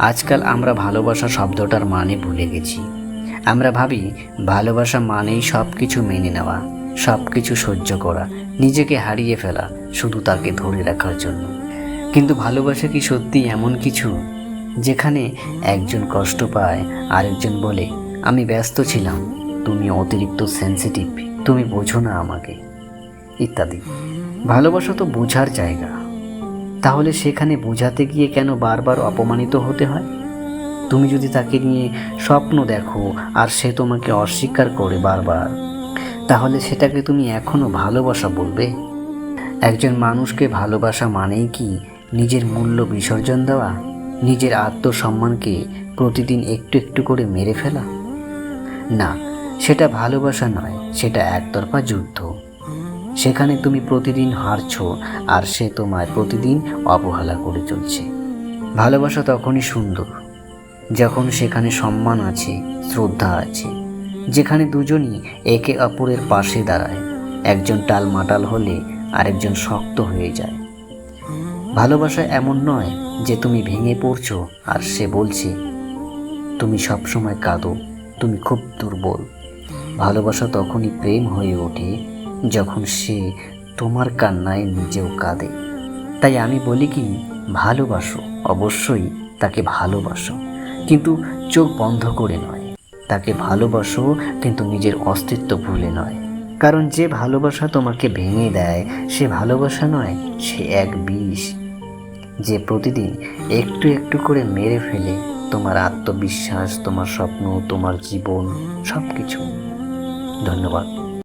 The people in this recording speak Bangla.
আজকাল আমরা ভালোবাসা শব্দটার মানে ভুলে গেছি। আমরা ভাবি, ভালোবাসা মানেই সব কিছু মেনে নেওয়া সব কিছু সহ্য করা, নিজেকে হারিয়ে ফেলা, শুধু তাকে ধরে রাখার জন্য। কিন্তু ভালোবাসা কি সত্যি এমন কিছু? যেখানে একজন কষ্ট পায়, আরেকজন বলে, আমি ব্যস্ত ছিলাম, তুমি অতিরিক্ত সেন্সিটিভ তুমি বোঝো না আমাকে, ইত্যাদি। ভালোবাসা তো বোঝার জায়গা। তাহলে সেখানে বোঝাতে গিয়ে কেন বারবার অপমানিত হতে হয়? তুমি যদি তাকে নিয়ে স্বপ্ন দেখো, আর সে তোমাকে অস্বীকার করে বারবার, তাহলে সেটাকে তুমি এখনও ভালোবাসা বলবে? একজন মানুষকে ভালোবাসা মানেই কি নিজের মূল্য বিসর্জন দেওয়া? নিজের আত্মসম্মানকে প্রতিদিন একটু একটু করে মেরে ফেলা? না, সেটা ভালোবাসা নয়, সেটা একতরফা যুদ্ধ। সেখানে তুমি প্রতিদিন হারছো আর সে তোমায় প্রতিদিন অবহেলা করে চলছে। ভালোবাসা তখনই সুন্দর, যখন সেখানে সম্মান আছে, শ্রদ্ধা আছে, যেখানে দুজনই একে অপরের পাশে দাঁড়ায়। একজন টালমাটাল হলে আরেকজন শক্ত হয়ে যায়। ভালোবাসা এমন নয় যে তুমি ভেঙে পড়ছো আর সে বলছে, তুমি সবসময় কাঁদো, তুমি খুব দুর্বল। ভালোবাসা তখনই প্রেম হয়ে ওঠে যখন সে তোমার কান্নায় নিজেও কাঁদে। তাই আমি বলি কি, ভালোবাসো, অবশ্যই তাকে ভালোবাসো। কিন্তু চোখ বন্ধ করে নয়। তাকে ভালোবাসো, কিন্তু নিজের অস্তিত্ব ভুলে নয়। কারণ যে ভালোবাসা তোমাকে ভেঙে দেয়, সে ভালোবাসা নয়, সে এক বিষ। যে প্রতিদিন একটু একটু করে মেরে ফেলে তোমার আত্মবিশ্বাস, তোমার স্বপ্ন, তোমার জীবন সব কিছু ধন্যবাদ।